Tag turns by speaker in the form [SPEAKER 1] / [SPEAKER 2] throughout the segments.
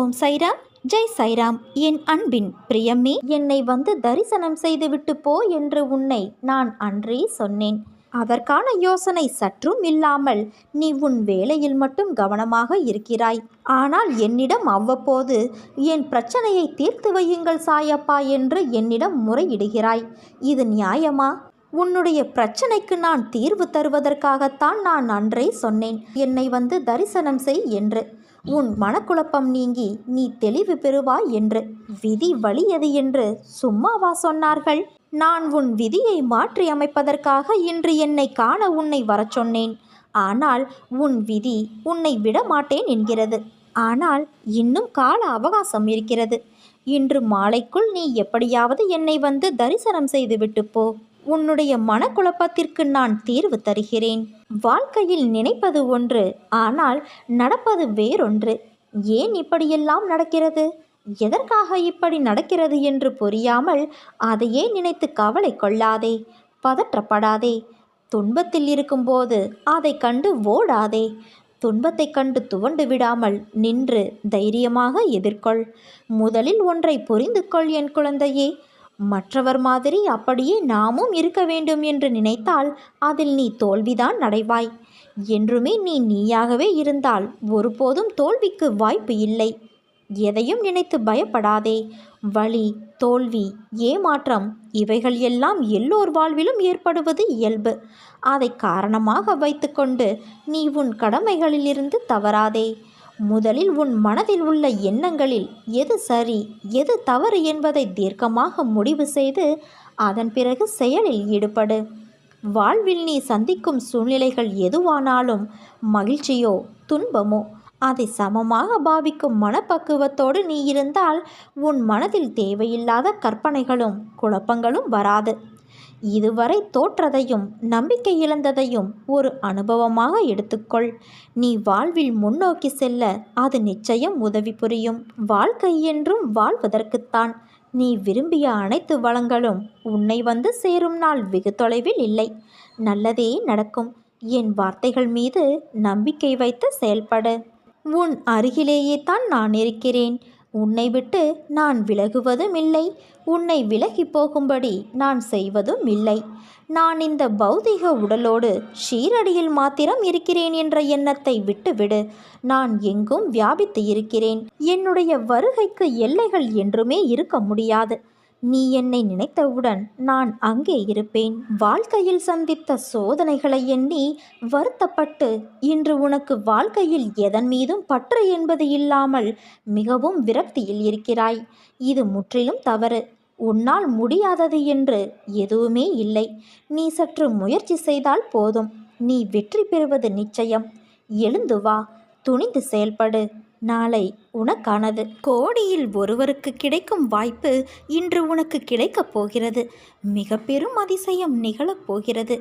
[SPEAKER 1] ஓம் சைராம் ஜெய் சைராம். என் அன்பின் பிரியமே என்னை வந்து தரிசனம் செய்துவிட்டு போ என்று உன்னை நான் அன்றே சொன்னேன். அதற்கான யோசனை சற்றும் இல்லாமல் நீ உன் வேலையில் மட்டும் கவனமாக இருக்கிறாய். ஆனால் என்னிடம் அவ்வப்போது என் பிரச்சனையை தீர்த்து வையுங்கள் சாயப்பா என்று என்னிடம் முறையிடுகிறாய். இது நியாயமா? உன்னுடைய பிரச்சனைக்கு நான் தீர்வு தருவதற்காகத்தான் நான் அன்றே சொன்னேன். என்னை வந்து தரிசனம் செய் என்று. உன் மனக்குழப்பம் நீங்கி நீ தெளிவு பெறுவாய் என்று. விதி வலியது என்று சும்மாவா சொன்னார்கள்? நான் உன் விதியை மாற்றி அமைப்பதற்காக இன்று என்னை காண உன்னை வரச் சொன்னேன். ஆனால் உன் விதி உன்னை விட மாட்டேன் என்கிறது. ஆனால் இன்னும் கால அவகாசம் இருக்கிறது. இன்று மாலைக்குள் நீ எப்படியாவது என்னை வந்து தரிசனம் செய்துவிட்டு போ. உன்னுடைய மனக்குழப்பத்திற்கு நான் தீர்வு தருகிறேன். வாழ்க்கையில் நினைப்பது ஒன்று ஆனால் நடப்பது வேறொன்று. ஏன் இப்படியெல்லாம் நடக்கிறது? எதற்காக இப்படி நடக்கிறது என்று புரியாமல் அதையே நினைத்து கவலை கொள்ளாதே பதற்றப்படாதே. துன்பத்தில் இருக்கும்போது அதை கண்டு ஓடாதே. துன்பத்தை கண்டு துவண்டு விடாமல் நின்று தைரியமாக எதிர்கொள். முதலில் ஒன்றை புரிந்து கொள் என் குழந்தையே மற்றவர் மாதிரி அப்படியே நாமும் இருக்க வேண்டும் என்று நினைத்தால் அதில் நீ தோல்விதான் நடைவாய் என்றுமே நீ நீயாகவே இருந்தால் ஒருபோதும் தோல்விக்கு வாய்ப்பு இல்லை. எதையும் நினைத்து பயப்படாதே. வலி தோல்வி ஏமாற்றம் இவைகள் எல்லாம் எல்லோர் வாழ்விலும் ஏற்படுவது இயல்பு. அதை காரணமாக வைத்துக்கொண்டு நீ உன் கடமைகளிலிருந்து தவறாதே. முதலில் உன் மனதில் உள்ள எண்ணங்களில் எது சரி எது தவறு என்பதை தீர்க்கமாக முடிவு செய்து அதன் பிறகு செயலில் ஈடுபடு. வாழ்வில் நீ சந்திக்கும் சூழ்நிலைகள் எதுவானாலும் மகிழ்ச்சியோ துன்பமோ அதை சமமாக பாவிக்கும் மனப்பக்குவத்தோடு நீ இருந்தால் உன் மனதில் தேவையில்லாத கற்பனைகளும் குழப்பங்களும் வராது. இதுவரை தோற்றதையும் நம்பிக்கை இழந்ததையும் ஒரு அனுபவமாக எடுத்துக்கொள். நீ வாழ்வில் முன்னோக்கி செல்ல அது நிச்சயம் உதவி புரியும். வாழ்க்கை என்றும் வாழ்வதற்குத்தான். நீ விரும்பிய அனைத்து வளங்களும் உன்னை வந்து சேரும் நாள் வெகு தொலைவில் இல்லை. நல்லதே நடக்கும். என் வார்த்தைகள் மீது நம்பிக்கை வைத்து செயல்படு. உன் அருகிலேயே தான் நான் இருக்கிறேன். உன்னை விட்டு நான் விலகுவதும் இல்லை உன்னை விலகி போகும்படி நான் செய்வதும் இல்லை நான் இந்த பௌதிக உடலோடு ஷீரடியில் மாத்திரம் இருக்கிறேன் என்ற எண்ணத்தை விட்டுவிடு. நான் எங்கும் வியாபித்து இருக்கிறேன். என்னுடைய வருகைக்கு எல்லைகள் என்றுமே இருக்க முடியாது. நீ என்னை நினைத்தவுடன் நான் அங்கே இருப்பேன். வாழ்க்கையில் சந்தித்த சோதனைகளை எண்ணி வருத்தப்பட்டு இன்று உனக்கு வாழ்க்கையில் எதன் மீதும் பற்று என்பது இல்லாமல் மிகவும் விரக்தியில் இருக்கிறாய். இது முற்றிலும் தவறு. உன்னால் முடியாதது என்று எதுவுமே இல்லை. நீ சற்று முயற்சி செய்தால் போதும். நீ வெற்றி பெறுவது நிச்சயம். எழுந்து வா. துணிந்து செயல்படு. நாளை உனக்கானது. கோடியில் ஒருவருக்கு கிடைக்கும் வாய்ப்பு இன்று உனக்கு கிடைக்கப் போகிறது. மிக பெரும் அதிசயம் நிகழப் போகிறது.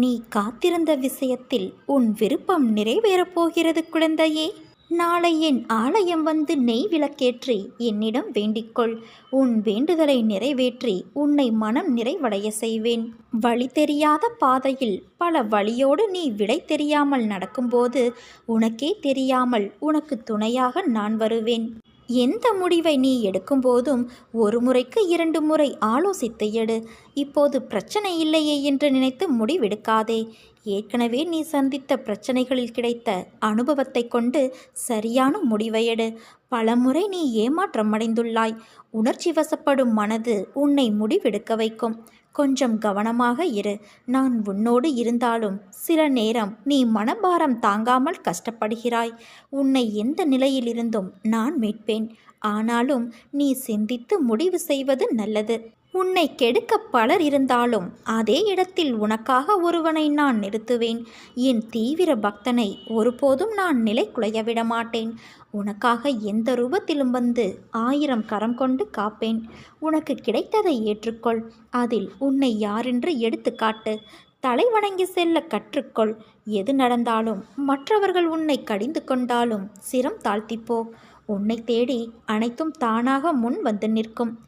[SPEAKER 1] நீ காத்திருந்த விஷயத்தில் உன் விருப்பம் நிறைவேறப் போகிறது குழந்தையே. நாளை என் ஆலயம் வந்து நெய் விளக்கேற்றி என்னிடம் வேண்டிக்கொள். உன் வேண்டுதலை நிறைவேற்றி உன்னை மனம் நிறைவடைய செய்வேன். வழி தெரியாத பாதையில் பல வழியோடு நீ விடை தெரியாமல் நடக்கும்போது உனக்கே தெரியாமல் உனக்கு துணையாக நான் வருவேன். எந்த முடிவை நீ எடுக்கும்போதும் ஒரு முறைக்கு இரண்டு முறை ஆலோசித்து எடு. இப்போது பிரச்சனை இல்லையே என்று நினைத்து முடிவெடுக்காதே. ஏற்கனவே நீ சந்தித்த பிரச்சனைகளில் கிடைத்த அனுபவத்தை கொண்டு சரியான முடிவை எடு. பலமுறை நீ ஏமாற்றமடைந்துள்ளாய். உணர்ச்சி வசப்படும் மனது உன்னை முடிவெடுக்க வைக்கும். கொஞ்சம் கவனமாக இரு. நான் உன்னோடு இருந்தாலும் சில நேரம் நீ மனபாரம் தாங்காமல் கஷ்டப்படுகிறாய். உன்னை எந்த நிலையிலிருந்தும் நான் மீட்பேன். ஆனாலும் நீ சிந்தித்து முடிவு செய்வது நல்லது. உன்னை கெடுக்க பலர் இருந்தாலும் அதே இடத்தில் உனக்காக ஒருவனை நான் நிறுத்துவேன். என் தீவிர பக்தனை ஒருபோதும் நான் நிலை குலைய விட மாட்டேன். உனக்காக எந்த ரூபத்திலும் வந்து ஆயிரம் கரம் கொண்டு காப்பேன். உனக்கு கிடைத்ததை ஏற்றுக்கொள். அதில் உன்னை யாரென்று எடுத்துக்காட்டு தலை வணங்கி செல்ல கற்றுக்கொள். எது நடந்தாலும் மற்றவர்கள் உன்னை கடிந்து கொண்டாலும் சிரம் தாழ்த்திப்போ. உன்னை தேடி அனைத்தும் தானாக முன் வந்து நிற்கும்.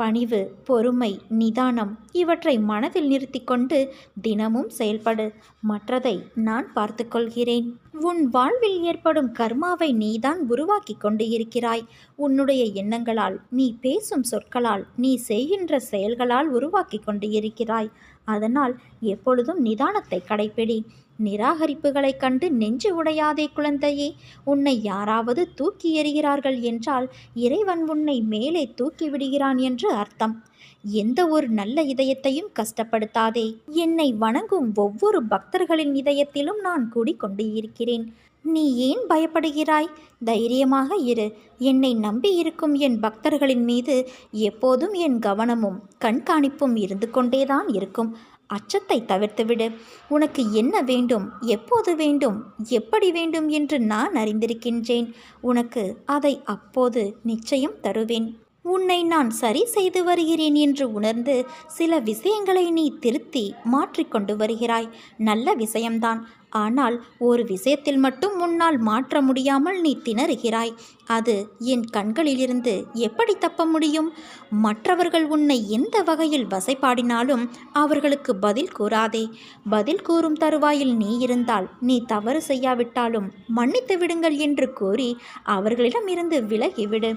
[SPEAKER 1] பணிவு பொறுமை நிதானம் இவற்றை மனதில் நிறுத்தி கொண்டு தினமும் செயல்படு. மற்றதை நான் பார்த்துக்கொள்கிறேன் உன் வாழ்வில் ஏற்படும் கர்மாவை நீதான் உருவாக்கி கொண்டு இருக்கிறாய். உன்னுடைய எண்ணங்களால் நீ பேசும் சொற்களால் நீ செய்கின்ற செயல்களால் உருவாக்கி கொண்டு இருக்கிறாய். அதனால் எப்பொழுதும் நிதானத்தை கடைப்பிடி. நிராகரிப்புகளைக் கண்டு நெஞ்சு உடையாதே குழந்தையே உன்னை யாராவது தூக்கி எறிகிறார்கள் என்றால் இறைவன் உன்னை மேலே தூக்கி விடுகிறான் என்று அர்த்தம். எந்த ஒரு நல்ல இதயத்தையும் கஷ்டப்படுத்தாதே. என்னை வணங்கும் ஒவ்வொரு பக்தர்களின் இதயத்திலும் நான் கூடிக்கொண்டு இருக்கிறேன். நீ ஏன் பயப்படுகிறாய்? தைரியமாக இரு. என்னை நம்பி இருக்கும் என் பக்தர்களின் மீது எப்போதும் என் கவனமும் கண்காணிப்பும் இருந்து கொண்டேதான் இருக்கும். அச்சத்தை தவிர்த்துவிடு உனக்கு என்ன வேண்டும் எப்போது வேண்டும் எப்படி வேண்டும் என்று நான் அறிந்திருக்கின்றேன். உனக்கு அதை அப்போது நிச்சயம் தருவேன். உன்னை நான் சரி செய்து வருகிறேன் என்று உணர்ந்து சில விஷயங்களை நீ திருத்தி மாற்றிக்கொண்டு வருகிறாய். நல்ல விஷயம்தான். ஆனால் ஒரு விஷயத்தில் மட்டும் உன்னால் மாற்ற முடியாமல் நீ திணறுகிறாய். அது என் கண்களிலிருந்து எப்படி தப்ப முடியும்? மற்றவர்கள் உன்னை எந்த வகையில் வசைப்பாடினாலும் அவர்களுக்கு பதில் கூறாதே. பதில் கூறும் தருவாயில் நீ இருந்தால் நீ தவறு செய்யாவிட்டாலும் மன்னித்து விடுங்கள் என்று கூறி அவர்களிடமிருந்து விலகிவிடு.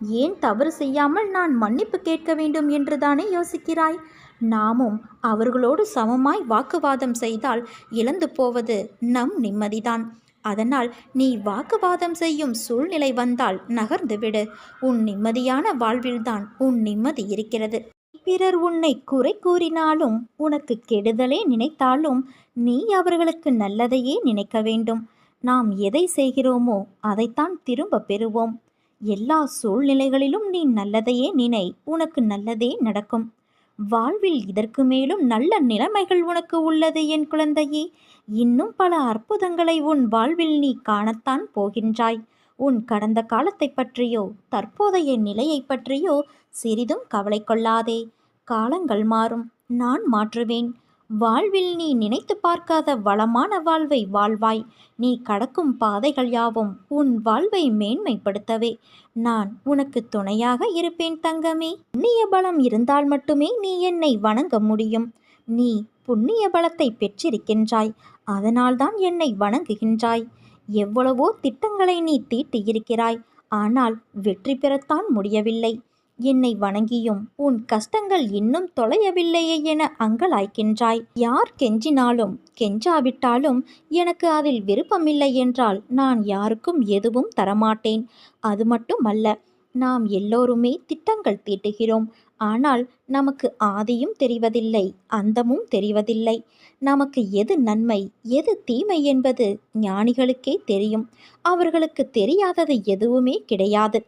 [SPEAKER 1] ஏன் தவறு செய்யாமல் நான் மன்னிப்பு கேட்க வேண்டும் என்றுதானே யோசிக்கிறாய்? நாமும் அவர்களோடு சமமாய் வாக்குவாதம் செய்தால் இழந்து போவது நம் நிம்மதிதான். அதனால் நீ வாக்குவாதம் செய்யும் சூழ்நிலை வந்தால் நகர்ந்துவிடு உன் நிம்மதியான வாழ்வில்தான் உன் நிம்மதி இருக்கிறது. பிறர் உன்னை குறை கூறினாலும் உனக்கு கெடுதலே நினைத்தாலும் நீ அவர்களுக்கு நல்லதையே நினைக்க வேண்டும். நாம் எதை செய்கிறோமோ அதைத்தான் திரும்ப பெறுவோம். எல்லா சூழ்நிலைகளிலும் நீ நல்லதையே நினை உனக்கு நல்லதே நடக்கும். வாழ்வில் இதற்கு மேலும் நல்ல நிலைமைகள் உனக்கு உள்ளது என் குழந்தையே. இன்னும் பல அற்புதங்களை உன் வாழ்வில் நீ காணத்தான் போகின்றாய். உன் கடந்த காலத்தை பற்றியோ தற்போதைய நிலையை பற்றியோ சிறிதும் கவலை கொள்ளாதே. காலங்கள் மாறும். நான் மாற்றுவேன். வாழ்வில் நீ நினைத்து பார்க்காத வளமான வாழ்வை வாழ்வாய். நீ கடக்கும் பாதைகள் யாவும் உன் வாழ்வை மேன்மைப்படுத்தவே. நான் உனக்கு துணையாக இருப்பேன் தங்கமே. புண்ணிய பலம் இருந்தால் மட்டுமே நீ என்னை வணங்க முடியும். நீ புண்ணிய பலத்தை பெற்றிருக்கின்றாய் அதனால்தான் என்னை வணங்குகின்றாய். எவ்வளவோ திட்டங்களை நீ தீட்டியிருக்கிறாய் ஆனால் வெற்றி பெறத்தான் முடியவில்லை. என்னை வணங்கியும் உன் கஷ்டங்கள் இன்னும் தொலையவில்லையே என அங்கலாய்க்கின்றாய். யார் கெஞ்சினாலும் கெஞ்சாவிட்டாலும் எனக்கு அதில் விருப்பமில்லை என்றால் நான் யாருக்கும் எதுவும் தரமாட்டேன். அது மட்டுமல்ல நாம் எல்லோருமே திட்டங்கள் தீட்டுகிறோம். ஆனால் நமக்கு ஆதியும் தெரிவதில்லை அந்தமும் தெரிவதில்லை. நமக்கு எது நன்மை எது தீமை என்பது ஞானிகளுக்கே தெரியும். அவர்களுக்கு தெரியாதது எதுவுமே கிடையாது.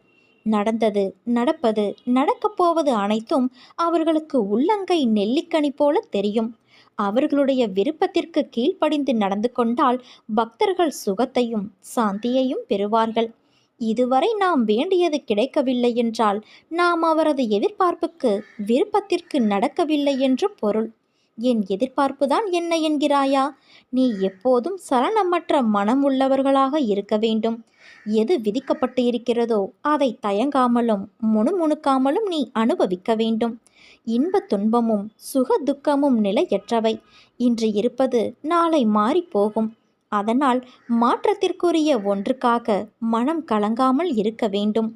[SPEAKER 1] நடந்தது நடப்பது நடக்கப் போவது அனைத்தும் அவர்களுக்கு உள்ளங்கை நெல்லிக்கனி போல தெரியும். அவர்களுடைய விருப்பத்திற்கு கீழ்ப்படிந்து நடந்து கொண்டால் பக்தர்கள் சுகத்தையும் சாந்தியையும் பெறுவார்கள். இதுவரை நாம் வேண்டியது கிடைக்கவில்லை என்றால் நாம் அவரது எதிர்பார்ப்புக்கு விருப்பத்திற்கு நடக்கவில்லை என்று பொருள். என் எதிர்பார்ப்புதான் என்ன என்கிறாயா? நீ எப்போதும் சலனமற்ற மனம் உள்ளவர்களாக இருக்க வேண்டும். எது விதிக்கப்பட்டு இருக்கிறதோ அதை தயங்காமலும் முணுமுணுக்காமலும் நீ அனுபவிக்க வேண்டும். இன்ப துன்பமும் சுக துக்கமும் நிலையற்றவை. இன்று இருப்பது நாளை மாறிப்போகும் அதனால் மாற்றத்திற்குரிய ஒன்றுக்காக மனம் கலங்காமல் இருக்க வேண்டும்.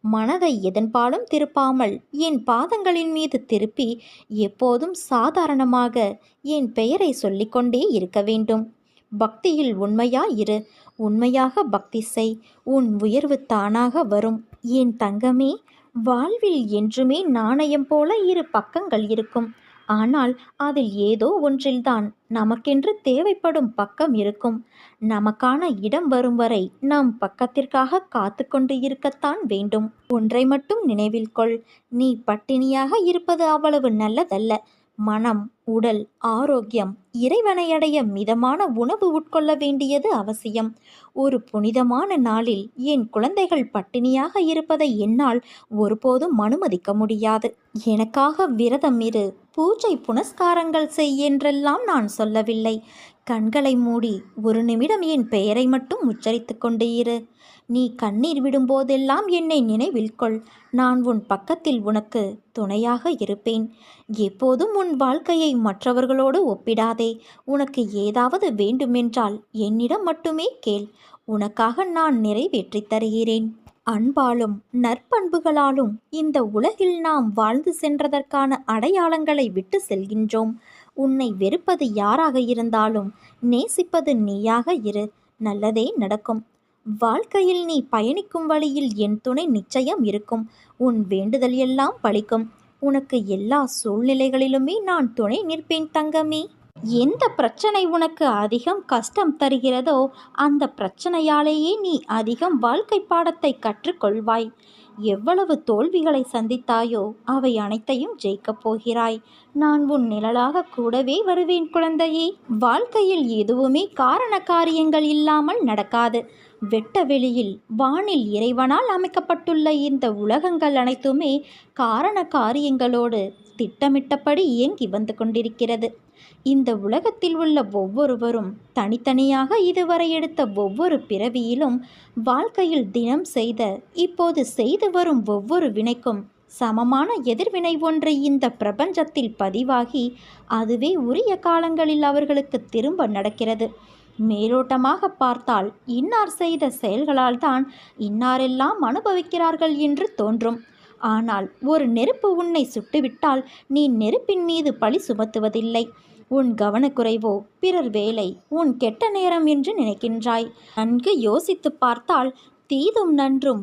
[SPEAKER 1] மனதை எதன்பாலும் திருப்பாமல் என் பாதங்களின் மீது திருப்பி எப்போதும் சாதாரணமாக என் பெயரை சொல்லிக்கொண்டே இருக்க வேண்டும். பக்தியில் உண்மையாயிரு உண்மையாக பக்தி செய். உன் உயர்வு தானாக வரும். என் தங்கமே வாழ்வில் என்றுமே நாணயம் போல இரு பக்கங்கள் இருக்கும். ஆனால் அதில் ஏதோ ஒன்றில்தான் நமக்கென்று தேவைப்படும் பக்கம் இருக்கும். நமக்கான இடம் வரும் வரை நம் பக்கத்திற்காக காத்து கொண்டு இருக்கத்தான் வேண்டும். ஒன்றை மட்டும் நினைவில் கொள். நீ பட்டினியாக இருப்பது அவ்வளவு நல்லதல்ல. மனம் உடல் ஆரோக்கியம் இறைவனை அடைய மிதமான உணவு உட்கொள்ள வேண்டியது அவசியம். ஒரு புனிதமான நாளில் என் குழந்தைகள் பட்டினியாக இருப்பதை என்னால் ஒருபோதும் அனுமதிக்க முடியாது. எனக்காக விரதம் இரு பூஜை புனஸ்காரங்கள் செய் என்றெல்லாம் நான் சொல்லவில்லை. கண்களை மூடி ஒரு நிமிடம் என் பெயரை மட்டும் உச்சரித்து கொண்டு இரு. நீ கண்ணீர் விடும்போதெல்லாம் என்னை நினைவில் கொள். நான் உன் பக்கத்தில் உனக்கு துணையாக இருப்பேன். எப்போதும் உன் வாழ்க்கையை மற்றவர்களோடு ஒப்பிடாதே. உனக்கு ஏதாவது வேண்டுமென்றால் என்னிடம் மட்டுமே கேள். உனக்காக நான் நிறைவேற்றி தருகிறேன். அன்பாலும் நற்பண்புகளாலும் இந்த உலகில் நாம் வாழ்ந்து சென்றதற்கான அடையாளங்களை விட்டு செல்கின்றோம். உன்னை வெறுப்பது யாராக இருந்தாலும் நேசிப்பது நீயாக இரு. நல்லதே நடக்கும். வாழ்க்கையில் நீ பயணிக்கும் வழியில் என் துணை நிச்சயம் இருக்கும். உன் வேண்டுதல் எல்லாம் பலிக்கும் உனக்கு எல்லா சூழ்நிலைகளிலுமே நான் துணை நிற்பேன் தங்கமே. எந்த பிரச்சனை உனக்கு அதிகம் கஷ்டம் தருகிறதோ அந்த பிரச்சனையாலேயே நீ அதிகம் வாழ்க்கை பாடத்தை கற்றுக்கொள்வாய். எவ்வளவு தோல்விகளை சந்தித்தாயோ அவை அனைத்தையும் ஜெயிக்கப் போகிறாய். நான் உன் நிழலாக கூடவே வருவேன் குழந்தையே. வாழ்க்கையில் எதுவுமே காரண காரியங்கள் இல்லாமல் நடக்காது. வெட்ட வெளியில் வானில் இறைவனால் அமைக்கப்பட்டுள்ள இந்த உலகங்கள் அனைத்துமே காரண காரியங்களோடு திட்டமிட்டபடி இயங்கி வந்து கொண்டிருக்கிறது. இந்த உலகத்தில் உள்ள ஒவ்வொருவரும் தனித்தனியாக இதுவரை எடுத்த ஒவ்வொரு பிறவியிலும் வாழ்க்கையில் தினம் செய்த இப்போது செய்து வரும் ஒவ்வொரு வினைக்கும் சமமான எதிர்வினை ஒன்று இந்த பிரபஞ்சத்தில் பதிவாகி அதுவே உரிய காலங்களில் அவர்களுக்கு திரும்ப நடக்கிறது. மேலோட்டமாக பார்த்தால் இன்னார் செய்த செயல்களால் தான் இன்னாரெல்லாம் அனுபவிக்கிறார்கள் என்று தோன்றும். ஆனால் ஒரு நெருப்பு உன்னை சுட்டுவிட்டால் நீ நெருப்பின் மீது பழி சுமத்துவதில்லை. உன் கவனக்குறைவோ பிறர் வேலை உன் கெட்ட நேரம் என்று நினைக்கின்றாய். நன்கு யோசித்து பார்த்தால் தீதும் நன்றும்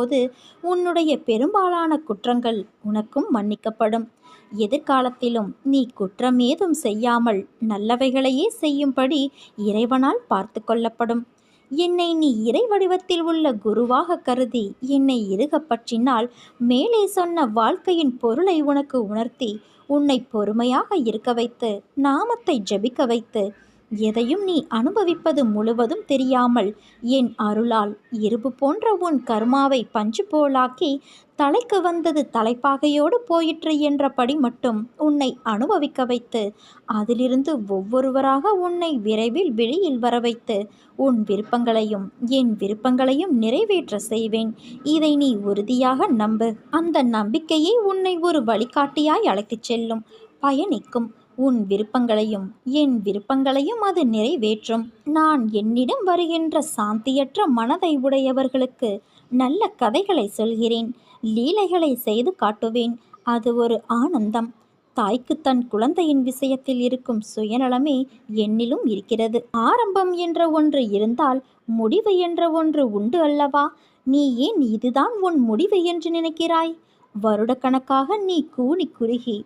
[SPEAKER 1] உன்னுடைய பெரும்பாலான குற்றங்கள் உனக்கும் மன்னிக்கப்படும். எதிர்காலத்திலும் நீ குற்றம் ஏதும் செய்யாமல் நல்லவைகளையே செய்யும்படி இறைவனால் பார்த்து கொள்ளப்படும். என்னை நீ இறை வடிவத்தில் உள்ள குருவாக கருதி என்னை இறுக பற்றினால் மேலே சொன்ன வாழ்க்கையின் பொருளை உனக்கு உணர்த்தி உன்னை பொறுமையாக இருக்க வைத்து நாமத்தை ஜெபிக்க வைத்து எதையும் நீ அனுபவிப்பது முழுவதும் தெரியாமல் என் அருளால் இரும்பு போன்ற உன் கர்மாவை பஞ்சு போலாக்கி தலைக்கு வந்தது தலைப்பாகையோடு போயிற்று என்றபடி மட்டும் உன்னை அனுபவிக்க வைத்து அதிலிருந்து ஒவ்வொருவராக உன்னை விரைவில் வெளியில் வர வைத்து உன் விருப்பங்களையும் என் விருப்பங்களையும் நிறைவேற்ற செய்வேன். இதை நீ உறுதியாக நம்பு. அந்த நம்பிக்கையே உன்னை ஒரு வழிகாட்டியாய் அழைத்துச் செல்லும். பயணிக்கும். உன் விருப்பங்களையும் என் விருப்பங்களையும் அது நிறைவேற்றும். நான் என்னிடம் வருகின்ற சாந்தியற்ற மனதை உடையவர்களுக்கு நல்ல கதைகளை சொல்கிறேன் லீலைகளை செய்து காட்டுவேன். அது ஒரு ஆனந்தம். தாய்க்கு தன் குழந்தையின் விஷயத்தில் இருக்கும் சுயநலமே என்னிலும் இருக்கிறது. ஆரம்பம் என்ற ஒன்று இருந்தால் முடிவு என்ற ஒன்று உண்டு அல்லவா? நீ ஏன் இதுதான் உன் முடிவு என்று நினைக்கிறாய்? வருடக்கணக்காக நீ கூனி குறுகி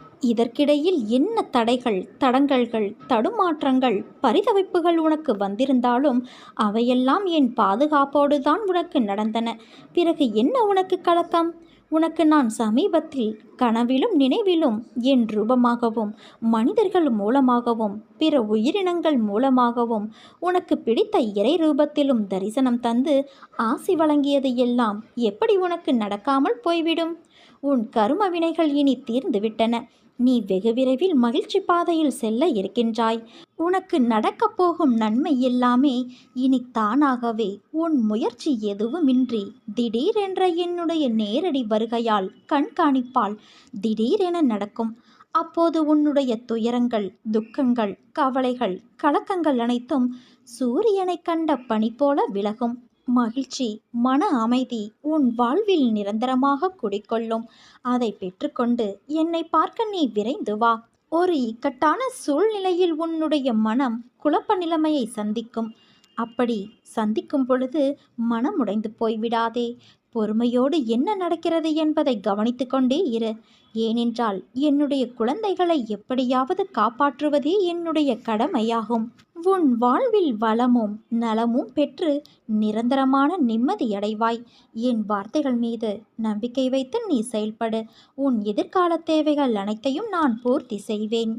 [SPEAKER 1] இதற்கிடையில் என்ன தடைகள் தடங்கல்கள் தடுமாற்றங்கள் பரிதவிப்புகள் உனக்கு வந்திருந்தாலும் அவையெல்லாம் என் பாதுகாப்போடு தான் உனக்கு நடந்தன. பிறகு என்ன உனக்கு கலக்கம்? உனக்கு நான் சமீபத்தில் கனவிலும் நினைவிலும் என் ரூபமாகவும் மனிதர்கள் மூலமாகவும் பிற உயிரினங்கள் மூலமாகவும் உனக்கு பிடித்த இறை ரூபத்திலும் தரிசனம் தந்து ஆசி வழங்கியது எல்லாம் எப்படி உனக்கு நடக்காமல் போய்விடும்? உன் கரும வினைகள் இனி தீர்ந்துவிட்டன. நீ வெகு விரைவில் மகிழ்ச்சி பாதையில் செல்ல இருக்கின்றாய். உனக்கு நடக்கப் போகும் நன்மை எல்லாமே இனி தானாகவே உன் முயற்சி எதுவுமின்றி. திடீரென்ற என்னுடைய நேரடி வருகையால் கண்காணிப்பால் திடீரென நடக்கும். அப்போது உன்னுடைய துயரங்கள் துக்கங்கள் கவலைகள் கலக்கங்கள் அனைத்தும் சூரியனை கண்ட பனி போல விலகும். மகிழ்ச்சி மன அமைதி உன் வாழ்வில் நிரந்தரமாக குடிக்கொள்ளும் அதை பெற்றுக்கொண்டு என்னை பார்க்க நீ விரைந்து வா. ஒரு இக்கட்டான சூழ்நிலையில் உன்னுடைய மனம் குழப்ப நிலைமையை சந்திக்கும். அப்படி சந்திக்கும் பொழுது மனம் உடைந்து போய்விடாதே. பொறுமையோடு என்ன நடக்கிறது என்பதை கவனித்து கொண்டே இரு. ஏனென்றால் என்னுடைய குழந்தைகளை எப்படியாவது காப்பாற்றுவதே என்னுடைய கடமையாகும். உன் வாழ்வில் வளமும் நலமும் பெற்று நிரந்தரமான நிம்மதியடைவாய் என் வார்த்தைகள் மீது நம்பிக்கை வைத்து நீ செயல்படு. உன் எதிர்கால தேவைகள் அனைத்தையும் நான் பூர்த்தி செய்வேன்.